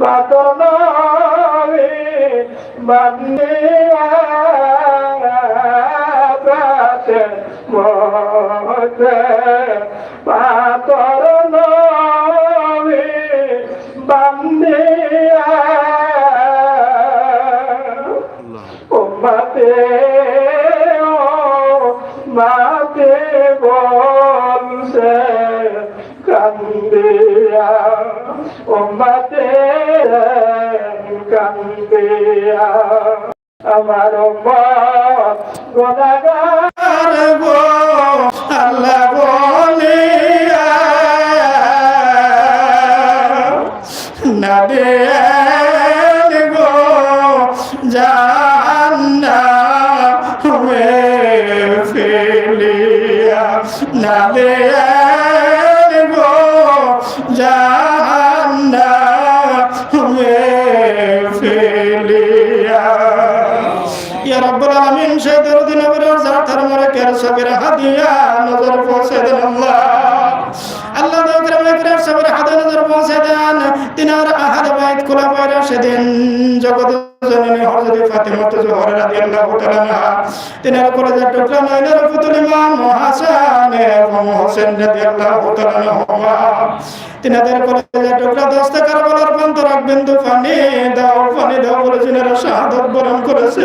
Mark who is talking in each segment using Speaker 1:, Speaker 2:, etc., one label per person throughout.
Speaker 1: বাতনবী বান্দিয়া প্রাতে মতে পাতর নবী বান্দিয়া উম্মতে ও মাতে বলছে কান্দিয়া উম্মতে কান্দিয়া আমার গোনাগার গো আল্লাহ বলিয়া না দেন গো জান্না হুমে ফেলিয়া না রাব্বুল আলামিন সে দরদি নবীর যার তার সবের হাদিয়া নজর পৌঁছে দেন আল্লাহ। আল্লাহ দরকার মেকরার সবের হাতে নজর পৌঁছে দেন। তিনার আহাদ বাইত খোলা পায়রা সেদিন জগৎ জননী হযরত ফাতিমা জোহরা রাদিয়াল্লাহু তাআলা তিনার কলেজের টুকরা নয়নের পুতুল ইমাম হাসান এবং হোসেন রাদিয়াল্লাহু তাআলা আনহুমা। তিনাদের কলেজের টুকরা দস্তে কারবালার প্রান্ত রাখবেন তো পানি দাও পানি দাও বলে যিনারা শাহাদত বরণ করেছে।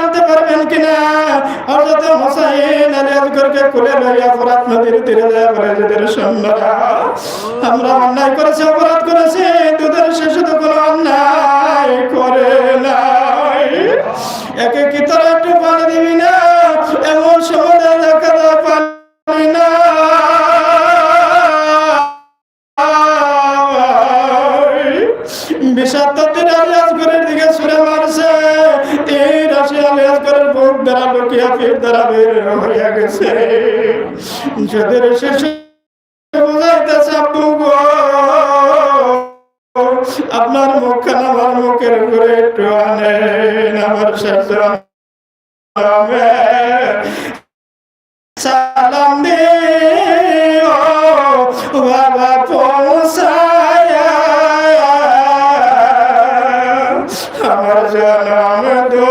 Speaker 1: হযরত হুসাইন আলী আজগরকে কোলে লইয়া ফোরাত নদীর তীরে যায় বলে যাদের সৈন্যরা আমরা অন্যায় করেছি, অপরাধ করেছি দুধের শেষে তো কোনো অন্যায় করে ফির দ্বারা বের হইয়া গেছে। যাদের শেষে আপনার মুখখানা আমার মুখের উপরে একটু আনেন, আমার শেষ সালাম বাবা পৌঁছায়া। আমার জনম মারিয়া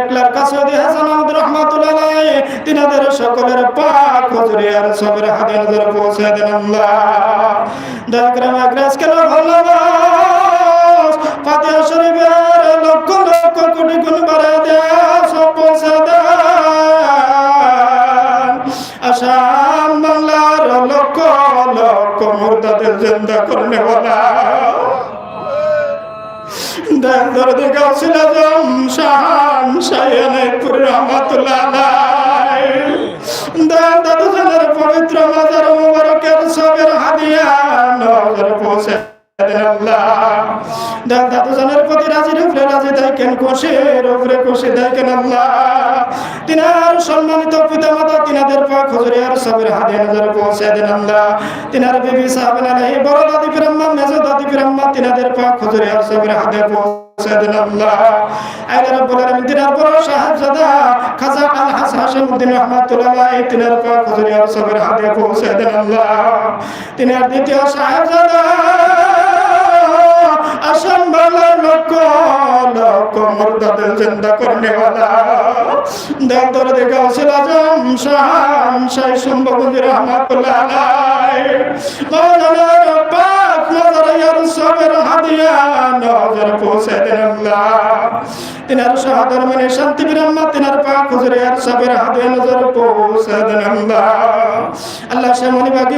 Speaker 1: একলার দিয়ে হাসান আহমদ রহমাতুল্লাহ তিনাদের সকলের পাক হুজুরে আর সবের হাতে নজর পৌঁছে দেন আল্লাহ। দয়া করে মাগরাজ কেন ভালোবাস ফাতিহা শরীফের লক্ষ লক্ষ কোটি গুণ বাড়ায় দেয়া সব পৌঁছে দেন। আসাম বাংলার লক্ষ মুর্দাদের জিন্দা করনে বলা দেন দরদি গাছিল শাহান শায়ানপুর রহমাতুল্লাহ আলাই দেন দাদু জানের পবিত্র মাজার মুবারকের সবের হাদিয়া নজর পৌঁছে আল্লাহ। দাদু দিন খুশির উপরে খুশি দেখেন আল্লাহ। তিনার সম্মানিত পিতা মাতা তিনাদের পাক হুজুরে আর সবের হাতে নজর পৌঁছে দেন আল্লাহ। তিনার বিবি সাহেবেন আলাই বড় দাদি ফিরাম্মা, মেজো দাদি ফিরাম্মা, তিনাদের পাক হুজুরে আর সবের হাতে পৌঁছে দেন আল্লাহ। আল্লাহ রাব্বুল তিনার বড় সাহেবজাদা খাজা আল হাসান আলাইহি, তিনার হুজুরে আর সবের হাতে পৌঁছে দেন আল্লাহ। তিনার দ্বিতীয় সাহেবজাদা আসাম वाला লক্ষ লক্ষ মুর্দাদের জিন্দা করনে वाला দর দর দেখা উসিল আজম শাহান শাহ সম্ভবুদ্দি রহমাতুল্লাহ আলাইহি মাওলানা পাক নজর ইয়ার সবের হাদিয়া নজর পৌঁছে দেন আল্লাহ তিনার শাহাদার মানে শান্তি বিরাম্মা তিনার পাক হুজুরে আর সবের হাদিয়া নজর পৌঁছে দেন আল্লাহ আল্লাহ সে মনি বাকি